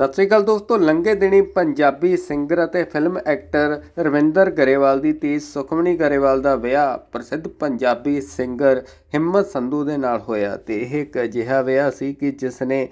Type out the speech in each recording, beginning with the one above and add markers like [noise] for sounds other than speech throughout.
ਸਤਿ ਸ੍ਰੀ ਅਕਾਲ ਦੋਸਤੋ, ਲੰਘੇ ਦਿਨੀ ਪੰਜਾਬੀ ਸਿੰਗਰ ਅਤੇ ਫਿਲਮ ਐਕਟਰ ਰਵਿੰਦਰ ਗਰੇਵਾਲ ਦੀ ਧੀ ਸੁਖਮਣੀ ਗਰੇਵਾਲ ਦਾ ਵਿਆਹ ਪ੍ਰਸਿੱਧ ਪੰਜਾਬੀ ਸਿੰਗਰ ਹਿੰਮਤ ਸੰਧੂ ਦੇ ਨਾਲ ਹੋਇਆ ਤੇ ਇਹ ਇੱਕ ਅਜਿਹਾ ਵਿਆਹ ਸੀ ਕਿ ਜਿਸ ਨੇ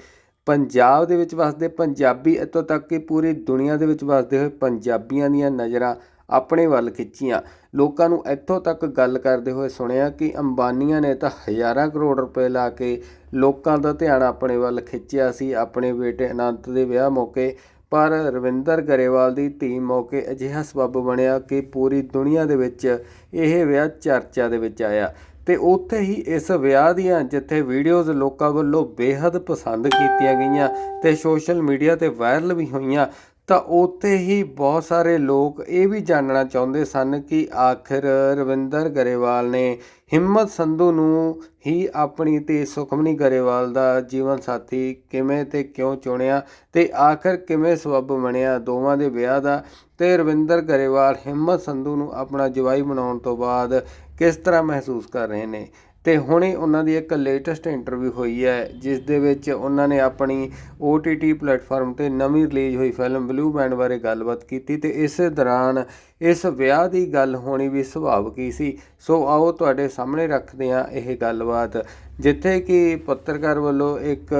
ਪੰਜਾਬ ਦੇ ਵਿੱਚ ਵਸਦੇ ਪੰਜਾਬੀ ਇੱਥੋਂ ਤੱਕ ਕਿ ਪੂਰੀ ਦੁਨੀਆ ਦੇ ਵਿੱਚ ਵਸਦੇ ਹੋਏ ਪੰਜਾਬੀਆਂ ਦੀਆਂ ਨਜ਼ਰਾਂ ਆਪਣੇ ਵੱਲ ਖਿੱਚੀਆਂ। ਲੋਕਾਂ ਨੂੰ ਇੱਥੋਂ ਤੱਕ ਗੱਲ ਕਰਦੇ ਹੋਏ ਸੁਣਿਆ ਕਿ ਅੰਬਾਨੀਆਂ ਨੇ ਤਾਂ ਹਜ਼ਾਰਾਂ ਕਰੋੜ ਰੁਪਏ ਲਾ ਕੇ ਲੋਕਾਂ ਦਾ ਧਿਆਨ ਆਪਣੇ ਵੱਲ ਖਿੱਚਿਆ ਸੀ, ਆਪਣੇ ਬੇਟੇ ਅਨੰਤ ਦੇ ਵਿਆਹ ਮੌਕੇ। ਪਰ ਰਵਿੰਦਰ ਗਰੇਵਾਲ ਦੀ ਧੀ ਮੌਕੇ ਅਜਿਹਾ ਸਬੱਬ ਬਣਿਆ ਕਿ ਪੂਰੀ ਦੁਨੀਆ ਦੇ ਵਿੱਚ ਇਹ ਵਿਆਹ ਚਰਚਾ ਦੇ ਵਿੱਚ ਆਇਆ ਤੇ ਉੱਥੇ ਹੀ ਇਸ ਵਿਆਹ ਦੀਆਂ ਜਿੱਥੇ ਵੀਡੀਓਜ਼ ਲੋਕਾਂ ਵੱਲੋਂ ਬੇहद ਪਸੰਦ ਕੀਤੀਆਂ ਗਈਆਂ ਤੇ ਸੋਸ਼ਲ ਮੀਡੀਆ ਤੇ ਵਾਇਰਲ ਵੀ ਹੋਈਆਂ ਤਾਂ ਉੱਥੇ ਹੀ ਬਹੁਤ ਸਾਰੇ ਲੋਕ ਇਹ ਵੀ ਜਾਣਨਾ ਚਾਹੁੰਦੇ ਸਨ ਕਿ ਆਖਿਰ ਰਵਿੰਦਰ ਗਰੇਵਾਲ ਨੇ ਹਿੰਮਤ ਸੰਧੂ ਨੂੰ ਹੀ ਆਪਣੀ ਤੇ ਸੁਖਮਨੀ ਗਰੇਵਾਲ ਦਾ ਜੀਵਨ ਸਾਥੀ ਕਿਵੇਂ ਤੇ ਕਿਉਂ ਚੁਣਿਆ ਤੇ ਆਖਿਰ ਕਿਵੇਂ ਸਬੱਬ ਬਣਿਆ ਦੋਵਾਂ ਦੇ ਵਿਆਹ ਦਾ ਤੇ ਰਵਿੰਦਰ ਗਰੇਵਾਲ ਹਿੰਮਤ ਸੰਧੂ ਨੂੰ ਆਪਣਾ ਜਵਾਈ ਬਣਾਉਣ ਤੋਂ ਬਾਅਦ ਕਿਸ ਤਰ੍ਹਾਂ ਮਹਿਸੂਸ ਕਰ ਰਹੇ ਨੇ? ਤੇ ਹੁਣੇ ਉਹਨਾਂ ਦੀ ਇੱਕ ਲੇਟੈਸਟ ਇੰਟਰਵਿਊ ਹੋਈ ਹੈ ਜਿਸ ਦੇ ਵਿੱਚ ਉਹਨਾਂ ਨੇ ਆਪਣੀ OTT ਪਲੇਟਫਾਰਮ ਤੇ ਨਵੀਂ ਰਿਲੀਜ਼ ਹੋਈ ਫਿਲਮ ਬਲੂ ਬੈਂਡ ਬਾਰੇ ਗੱਲਬਾਤ ਕੀਤੀ ਤੇ ਇਸੇ ਦੌਰਾਨ ਇਸ ਵਿਆਹ ਦੀ ਗੱਲ ਹੋਣੀ ਵੀ ਸੁਭਾਵਿਕ ਹੀ ਸੀ। ਸੋ ਆਓ ਤੁਹਾਡੇ ਸਾਹਮਣੇ ਰੱਖਦੇ ਹਾਂ ਇਹ ਗੱਲਬਾਤ, ਜਿੱਥੇ ਕਿ ਪੱਤਰਕਾਰ ਵੱਲੋਂ ਇੱਕ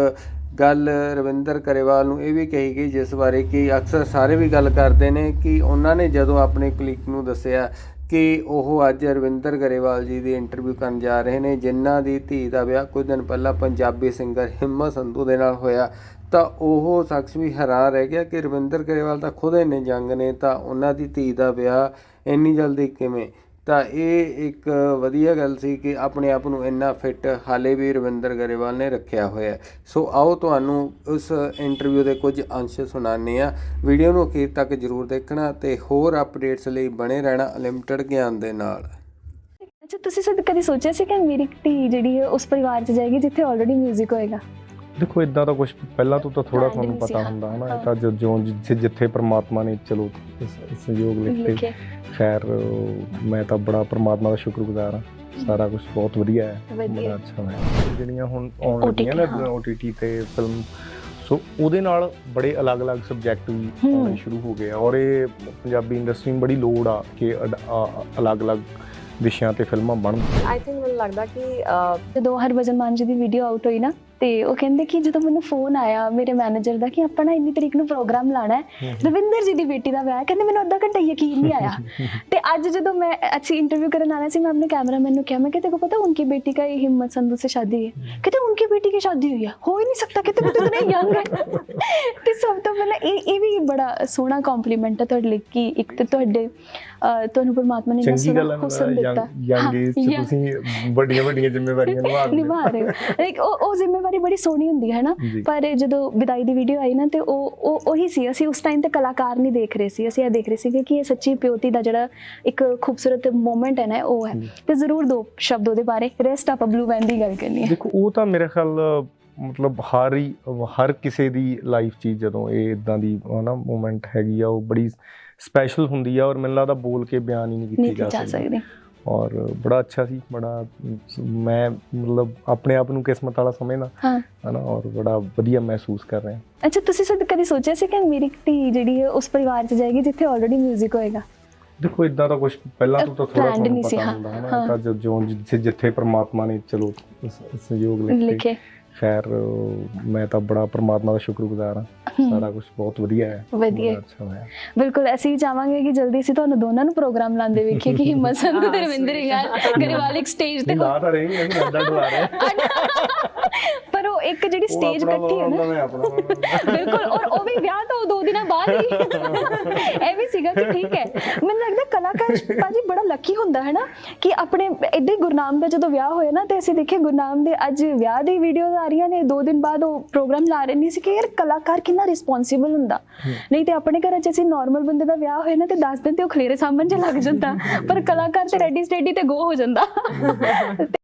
ਗੱਲ ਰਵਿੰਦਰ ਕਰੇਵਾਲ ਨੂੰ ਇਹ ਵੀ ਕਹੀ ਗਈ, ਜਿਸ ਬਾਰੇ ਕਿ ਅਕਸਰ ਸਾਰੇ ਵੀ ਗੱਲ ਕਰਦੇ ਨੇ ਕਿ ਉਹਨਾਂ ਨੇ ਜਦੋਂ ਆਪਣੇ ਕਲੀਕ ਨੂੰ ਦੱਸਿਆ ਕਿ ਉਹ ਅੱਜ ਰਵਿੰਦਰ ਗਰੇਵਾਲ ਜੀ ਦੀ ਇੰਟਰਵਿਊ ਕਰਨ ਜਾ ਰਹੇ ਨੇ, ਜਿਨ੍ਹਾਂ ਦੀ ਧੀ ਦਾ ਵਿਆਹ ਕੁਝ ਦਿਨ ਪਹਿਲਾਂ ਪੰਜਾਬੀ ਸਿੰਗਰ ਹਿੰਮਤ ਸੰਧੂ ਦੇ ਨਾਲ ਹੋਇਆ। ਤਾਂ ਉਹ ਸ਼ਖਸ ਵੀ ਹੈਰਾਨ ਰਹਿ ਗਿਆ ਕਿ ਰਵਿੰਦਰ ਗਰੇਵਾਲ ਤਾਂ ਖੁਦ ਇੰਨੇ ਜੰਗ ਨੇ, ਤਾਂ ਉਹਨਾਂ ਦੀ ਧੀ ਦਾ ਵਿਆਹ ਇੰਨੀ ਜਲਦੀ ਕਿਵੇਂ? ਤਾਂ ਇਹ ਇੱਕ ਵਧੀਆ ਗੱਲ ਸੀ ਕਿ ਆਪਣੇ ਆਪ ਨੂੰ ਇੰਨਾ ਫਿੱਟ ਹਾਲੇ ਵੀ ਰਵਿੰਦਰ ਗਰੇਵਾਲ ਨੇ ਰੱਖਿਆ ਹੋਇਆ ਸੋ ਆਓ ਤੁਹਾਨੂੰ ਉਸ ਇੰਟਰਵਿਊ ਦੇ ਕੁਝ ਅੰਸ਼ ਸੁਣਾਉਂਦੇ ਆ ਵੀਡੀਓ ਨੂੰ ਅਖੀਰ ਤੱਕ ਜਰੂਰ ਦੇਖਣਾ ਤੇ ਹੋਰ ਅਪਡੇਟਸ ਲਈ ਬਣੇ ਰਹਿਣਾ ਅਨਲਿਮਟਿਡ ਗਿਆਨ ਦੇ ਨਾਲ। ਅੱਛਾ, ਤੁਸੀਂ ਸਦ ਕਦੀ ਸੋਚਿਆ ਸੀ ਕਿ ਮੇਰੀ ਧੀ ਜਿਹੜੀ ਹੈ, ਉਸ ਪਰਿਵਾਰ 'ਚ ਜਾਏਗੀ ਜਿੱਥੇ ਆਲਰੇਡੀ 뮤직 ਹੋਏਗਾ? ਦੇਖੋ ਇਦਾਂ ਤਾਂ ਕੁਝ ਪਹਿਲਾਂ ਤੋਂ ਤਾਂ ਥੋੜਾ ਤੁਹਾਨੂੰ ਪਤਾ ਹਾਂ। ਹੁੰਦਾ ਹਾਂ। ਇਹ ਤਾਂ ਜੋ ਜੋ ਜਿੱਥੇ ਜਿੱਥੇ ਪ੍ਰਮਾਤਮਾ ਨੇ ਚਲੋ ਸਹਿਯੋਗ ਲਿਖਤੇ ਲਿਖੇ ਖੈਰ ਮੈਂ ਤਾਂ ਬੜਾ ਪ੍ਰਮਾਤਮਾ ਦਾ ਸ਼ੁਕਰਗੁਜ਼ਾਰ ਹਾਂ ਸਾਰਾ ਕੁਝ ਬਹੁਤ ਵਧੀਆ ਹੈ ਬੜਾ ਅੱਛਾ ਹੋਇਆ ਜਿਹੜੀਆਂ ਹੁਣ ਆਉਣ ਲੱਗੀਆਂ ਨਾ ਹਾਂ। OTT ਤੇ ਫਿਲਮ ਸੋ ਉਹਦੇ ਨਾਲ ਬੜੇ ਅਲੱਗ-ਅਲੱਗ ਸਬਜੈਕਟ ਵੀ ਹੂੰ। ਆਉਣੇ ਸ਼ੁਰੂ ਹੋ ਗਏ ਆ ਔਰ ਇਹ ਪੰਜਾਬੀ ਇੰਡਸਟਰੀ ਨੂੰ ਬੜੀ ਲੋੜ ਆ ਕਿ ਅਲੱਗ-ਅਲੱਗ ਵਿਸ਼ਿਆਂ ਤੇ ਫਿਲਮਾਂ ਬਣਨ ਆਈ ਥਿੰਕ ਮੈਨੂੰ ਲੱਗਦਾ ਕਿ ਜਦੋਂ ਹਰਭਜਨ ਮਾਨ ਜੀ ਦੀ ਵੀਡੀਓ ਆਊਟ ਹੋਈ ਨਾ ਤੇ ਉਹ ਕਹਿੰਦੇ ਕਿ ਜਦੋਂ ਮੈਨੂੰ ਫੋਨ ਆਇਆ ਮੇਰੇ ਮੈਨੇਜਰ ਦਾ ਕਿ ਆਪਾਂ ਨਾ ਇੰਨੀ ਤਰੀਕ ਨੂੰ ਪ੍ਰੋਗਰਾਮ ਲਾਣਾ ਹੈ ਰਵਿੰਦਰ ਜੀ ਦੀ ਬੇਟੀ ਦਾ ਵਿਆਹ ਹੈ। ਕਹਿੰਦੇ ਮੈਨੂੰ ਅੱਧਾ ਘੰਟਾ ਯਕੀਨ ਨਹੀਂ ਆਇਆ [laughs] ਤੇ ਅੱਜ ਜਦੋਂ मैं अच्छी इंटरव्यू करने आना सी मैं अपने कैमरामैन ने कहा मैं कहते को पता है उनकी बेटी का ये हिम्मत संधू से शादी हुई है कहते उनकी बेटी की शादी हुई है हो ही नहीं सकता कहते वो तो इतने यंग है ਤੇ ਸਭ ਤੋਂ ਪਹਿਲਾਂ ਇਹ ਇਹ ਵੀ ਬੜਾ ਸੋਹਣਾ ਕੰਪਲੀਮੈਂਟ ਹੈ ਤੁਹਾਡੇ ਲਈ ਕਿ ਇੱਕ ਤੇ ਤੁਹਾਡੇ ਅਹ, ਤੁਹਾਨੂੰ ਪਰਮਾਤਮਾ ਨੇ ਇੰਨਾ ਚੰਗੀ ਗੱਲ ਸੋਹਣਾ ਹੈ ਹੁਸਨ ਮੇਰਾ ਦਿੱਤਾ ਯੰਗ ਏਜ ਚ ਹਾਂ, ਤੁਸੀਂ ਵੱਡੀਆਂ ਵੱਡੀਆਂ ਜ਼ਿੰਮੇਵਾਰੀਆਂ ਨਿਭਾ [laughs] ਰਹੇ ਹੋ ਨਿਭਾ ਰਹੇ ਹੋ [laughs] ਲਾਈਕ ਉਹ ਉਹ ਜ਼ਿੰਮੇਵਾਰੀ ਬੜੀ ਸੋਹਣੀ ਹੁੰਦੀ ਹੈ ਨਾ। ਪਰ ਜਦੋਂ ਵਿਦਾਈ ਦੀ ਵੀਡੀਓ ਆਈ ਨਾ ਤੇ ਉਹ ਉਹ ਉਹੀ ਸੀ। ਅਸੀਂ ਉਸ ਟਾਈਮ ਤੇ ਕਲਾਕਾਰ ਨਹੀਂ ਦੇਖ ਰਹੇ ਸੀ। ਅਸੀਂ ਇਹ ਦੇਖ ਰਹੇ ਸੀ ਕਿ ਇਹ ਸੱਚੀ ਪਿਓਤੀ ਦਾ ਜਿਹੜਾ ਇੱਕ ਖੂਬਸੂਰਤ ਮੂਮੈਂਟ ਹੈ ਨਾ ਉਹ ਹੈ। ਤੇ ਜ਼ਰੂਰ ਦੋ ਸ਼ਬਦ ਉਹਦੇ ਬਾਰੇ। ਰੈਸਟ ਆਪਾਂ ਬਲੂ ਬੈਂਡ ਦੀ ਗੱਲ ਕਰਨੀ ਹੈ। ਦੇਖੋ ਉਹ ਤਾਂ ਮੇਰੇ ਖਿਆਲ ਮਤਲਬ ਹਰ ਹੀ ਹਰ ਕਿਸੇ ਦੀ ਲਾਈਫ 'ਚ ਹੀ ਜਦੋਂ ਇਹ ਇਦਾਂ ਦੀ ਹਨਾ ਮੂਮੈਂਟ ਹੈਗੀ ਆ ਉਹ ਬੜੀ ਸਪੈਸ਼ਲ ਹੁੰਦੀ ਆ ਔਰ ਮੈਨੂੰ ਲੱਗਦਾ ਬੋਲ ਕੇ ਬਿਆਨ ਹੀ ਨਹੀਂ ਕੀਤੀ ਜਾ ਸਕਦੇ। ਔਰ ਬੜਾ ਅੱਛਾ ਸੀ ਬੜਾ ਮੈਂ ਮਤਲਬ ਆਪਣੇ ਆਪ ਨੂੰ ਕਿਸਮਤ ਵਾਲਾ ਸਮਝਦਾ ਹਾਂ। ਹਨਾ ਔਰ ਬੜਾ ਵਧੀਆ ਮਹਿਸੂਸ ਕਰ ਰਿਹਾ। ਅੱਛਾ ਤੁਸੀਂ ਸਦ ਕਦੀ ਸੋਚਿਆ ਸੀ ਕਿ ਮੇਰੀ ਧੀ ਜਿਹੜੀ ਹੈ ਉਸ ਪਰਿਵਾਰ 'ਚ ਜਾਏਗੀ ਜਿੱਥੇ ਆਲਰੇਡੀ 뮤직 ਹੋਏਗਾ? ਦੇਖੋ ਇਦਾਂ ਤਾਂ ਕੁਝ ਪਹਿਲਾਂ ਤੋਂ ਤਾਂ ਥੋੜਾ ਤੁਹਾਨੂੰ ਪਤਾ ਹੁੰਦਾ ਹਨਾ ਹਾਂ। ਇਹ ਤਾਂ ਜੋ ਜਿੱਥੇ ਜਿੱਥੇ ਪ੍ਰਮਾਤਮਾ ਨੇ ਚਲੋ ਸਹਿਯੋਗ ਲਿਖੇ। ਖੈਰ ਮੈਂ ਤਾਂ ਬੜਾ ਪ੍ਰਮਾਤਮਾ ਦਾ ਸ਼ੁਕਰਗੁਜ਼ਾਰ ਹਾਂ। ਸਾਰਾ ਕੁਝ ਬਹੁਤ ਵਧੀਆ ਹੈ। ਵਧੀਆ। ਬੜਾ ਅੱਛਾ ਹੋਇਆ। ਬਿਲਕੁਲ ਅਸੀਂ ਚਾਹਾਂਗੇ ਕਿ ਜਲਦੀ ਅਸੀਂ ਤੁਹਾਨੂੰ ਦੋਨਾਂ ਨੂੰ ਪ੍ਰੋਗਰਾਮ ਲਾਉਂਦੇ ਵੇਖੀਏ ਕਿ ਹਿੰਮਤ ਸੰਧੂ ਤੇ ਰਵਿੰਦਰ ਯਾਰ ਗਰੇਵਾਲ ਇੱਕ ਸਟੇਜ ਤੇ ਨਹੀਂ ਲਾ ਤਾਂ ਰਹੀ ਅਸੀਂ ਅੱਡਾ ਡੁਲਾ ਰਹੇ ਪਰ ਉਹ ਇੱਕ ਜਿਹੜੀ ਸਟੇਜ ਇਕੱਠੀ ਹੈ ਨਾ। ਬਿਲਕੁਲ ਔਰ ਉਹ ਵੀ ਵਿਆਹ ਤੋਂ ਦੋ ਦਿਨਾਂ ਬਾਅਦ ਹੀ। ਇਹ ਵੀ ਸੀਗਾ ਕਿ ਠੀਕ ਹੈ। ਮੈਨੂੰ ਲੱਗਦਾ ਕਲਾਕਾਰ ਭਾਜੀ ਬੜਾ ਲੱਕੀ ਹੁੰਦਾ ਹੈ ਨਾ ਕਿ ਆਪਣੇ ਇੱਦਾਂ ਹੀ ਗੁਰਨਾਮ ਦਾ ਜਦੋਂ ਵਿਆਹ ਹੋਇਆ ਨਾ ਤੇ ਅਸੀਂ ਦੇਖਿਆ ਗੁਰਨਾਮ ਦੇ ਅੱਜ ਵਿਆਹ ਦੀ ਵੀਡੀਓਜ਼ ਆ ਰਹੀਆਂ ਨੇ। ਦੋ ਦਿਨ ਬਾਅਦ ਉਹ ਪ੍ਰੋਗਰਾਮ ਲਾ ਰਹੇ ਨਹੀਂ ਸੀ ਕਿ ਯਾਰ ਕਲਾਕਾਰ ਕਿੰਨਾ ਰਿਸਪੌਂਸਿਬਲ ਹੁੰਦਾ। ਨਹੀਂ ਤੇ ਆਪਣੇ ਘਰਾਂ 'ਚ ਅਸੀਂ ਨਾਰਮਲ ਬੰਦੇ ਦਾ ਵਿਆਹ ਹੋਇਆ ਨਾ ਤੇ 10 ਦਿਨ ਤੇ ਉਹ ਖਲੇਰੇ 'ਚ ਲੱਗ ਜਾਂਦਾ। ਪਰ ਕਲਾਕਾਰ ਤੇ ਰੈਡੀ ਸਟੇਡੀ ਤੇ ਗੋ ਹੋ ਜਾਂਦਾ। [laughs]